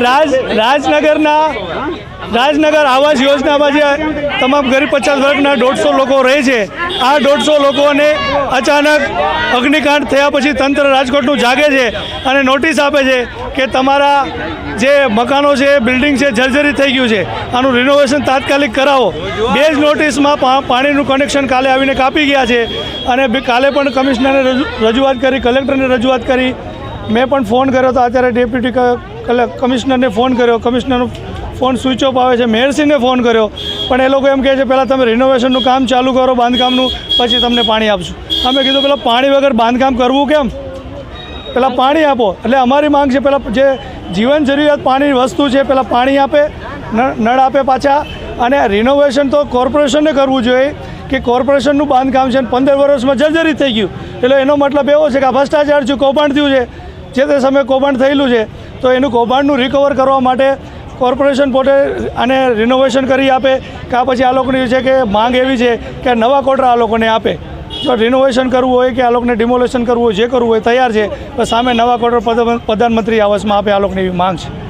રાજ, રાજનગરના, રાજનગર આવાસ યોજનામાં જે તમામ ગરીબ પચાસ વર્ગના દોઢસો લોકો રહે છે, આ દોઢસો લોકોને અચાનક અગ્નિકાંડ થયા પછી તંત્ર રાજકોટનું જાગે છે અને નોટિસ આપે છે કે તમારા જે મકાનો છે, બિલ્ડિંગ છે, જર્જરી થઈ ગયું છે, આનું રિનોવેશન તાત્કાલિક કરાવો. બે જ નોટિસમાં પાણીનું કનેક્શન કાલે આવીને કાપી ગયા છે અને કાલે પણ કમિશનરને રજૂ- રજૂઆત કરી, કલેક્ટરને રજૂઆત કરી. મેં પણ ફોન કર્યો હતો અત્યારે ડેપ્યુટી કલે- કમિશનરને ફોન કર્યો. કમિશનરનો ફોન સ્વિચ ઓફ આવે છે. મેયરસિંહને ફોન કર્યો. પણ એ લોકો એમ કહે છે, પહેલાં તમે રિનોવેશનનું કામ ચાલુ કરો, બાંધકામનું, પછી તમને પાણી આપશું. અમે કીધું પેલા પાણી વગર બાંધકામ કરવું કેમ? પહેલાં પાણી આપો. એટલે અમારી માંગ છે, પહેલાં જે જીવન જરૂરિયાત પાણીની વસ્તુ છે, પહેલાં પાણી આપે નળ આપે પાછા, અને રિનોવેશન તો કોર્પોરેશનને કરવું જોઈએ કે કોર્પોરેશનનું બાંધકામ છે પંદર વર્ષમાં જર્જરિત થઈ ગયું. એટલે એનો મતલબ એવો છે કે આ ભ્રષ્ટાચાર છે કૌભાંડ થયું છે, જે તે સમયે કૌભાંડ થયેલું છે તો એનું કૌભાંડનું રિકવર કરવા માટે કોર્પોરેશન પોતે આને રિનોવેશન કરી આપે, કે આ પછી આ લોકોની છે કે માંગ એવી છે કે નવા કોટરા આ લોકોને આપે. જો રિનોવેશન કરવું હોય કે આ લોકોને ડિમોલેશન કરવું હોય, જે કરવું હોય, તૈયાર છે પણ સામે નવા કોટર પ્રધાન- પ્રધાનમંત્રી આવાસમાં આપે આ લોકોની માંગ છે.